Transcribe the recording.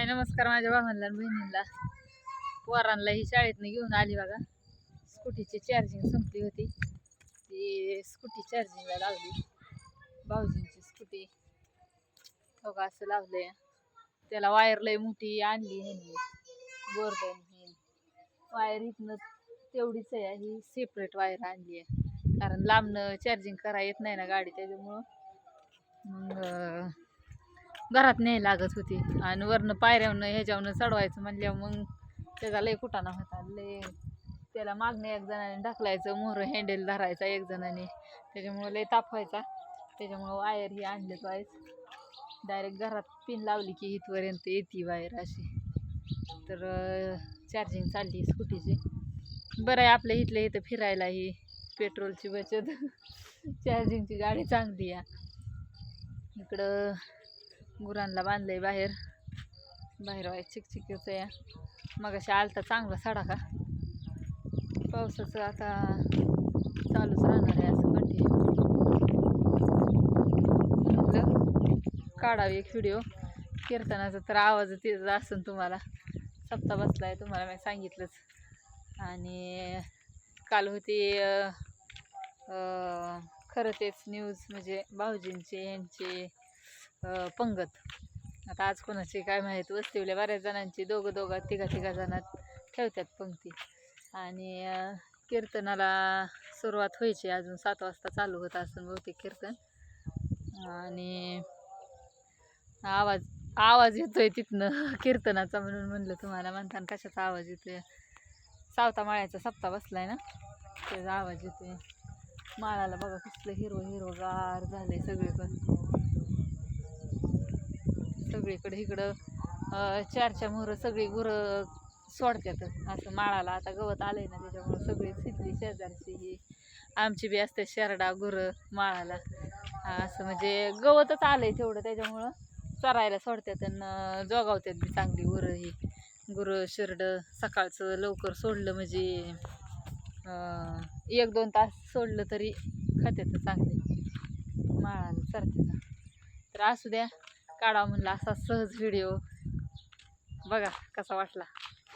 हाय नमस्कार माझ्या भावांना बहिणींना पोरांना ही शाळेतनं घेऊन आली बघा. स्कूटीची चार्जिंग संपली होती. ती स्कूटी चार्जिंगला लावली. भाऊजींची स्कूटी. बघा असं लावलंय. त्याला वायर लय मोठी आणली ह्यांनी. गोरधन ही. वायर इथनं तेवढीच आहे ही सेपरेट वायर आणली आहे. कारण लांबनं चार्जिंग करा येत नाही ना गाडी त्याच्यामुळं. मग घरात न्याय लागत होती. आणि वरनं पायऱ्यावरनं ह्याच्यावरनं चढवायचं म्हणल्यावर मग त्याचा लय कुटाणा होता. लय त्याला मागणं एक जणाने ढकलायचं मोहर हँडल धरायचा एक जणाने. त्याच्यामुळं लय ताप व्हायचा. त्याच्यामुळं वायर ही आणले वायर डायरेक्ट घरात पिन लावली की इथपर्यंत येते वायर अशी. तर चार्जिंग चालली स्कूटीची बरं आहे आपल्या इथल्या इथं फिरायला ही पेट्रोलची बचत. चार्जिंगची गाडी चांगली आहे. इकडं गुरांना बांधलंय बाहेर. बाहेर वाय चिकचिकीच आहे. मग अशा आलता चांगला सडा का? पावसाचं आता चालूच राहणार आहे असं कंटिन्यू काढावी एक व्हिडिओ कीर्तनाचा तर आवाज तिथं असेल तुम्हाला. सप्ता बसलाय तुम्हाला मी सांगितलंच. आणि काल होती खरं तेच न्यूज म्हणजे भाऊजींचे यांचे पंगत. आता आज कोणाची काय माहीत वस्तीवल्या बऱ्याच जणांची दोघं दोघं तिघा तिघा जणात ठेवतात पंक्ती. आणि कीर्तनाला सुरुवात व्हायची अजून सात वाजता चालू होत असं बहुतेक कीर्तन. आणि आवाज आवाज येतोय तिथनं कीर्तनाचा म्हणून म्हणलं तुम्हाला म्हणताना कशाचा आवाज येतोय? सावता माळ्याचा सप्ता बसलाय ना त्याचा आवाज येतोय. माळाला बघा कसलं हिरवं हिरवगार झालंय सगळीकडं. सगळीकडे इकडं चारच्या मोहरं सगळी गुरं सोडतात असं माळाला आता गवत आलंय ना त्याच्यामुळं सगळी सिद्धली शेजारची ही. आमची बी असते शेरडा गुरं माळाला. असं म्हणजे गवतच आलंय तेवढं त्याच्यामुळं चरायला सोडतात आणि जोगावतात बी चांगली गुरं ही. गुरं शिरडं सकाळचं लवकर सोडलं म्हणजे एक दोन तास सोडलं तरी खात्यात चांगले. माळाला चरतात तर असू द्या. काढा म्हणला असा सहज व्हिडिओ बघा कसा वाटला.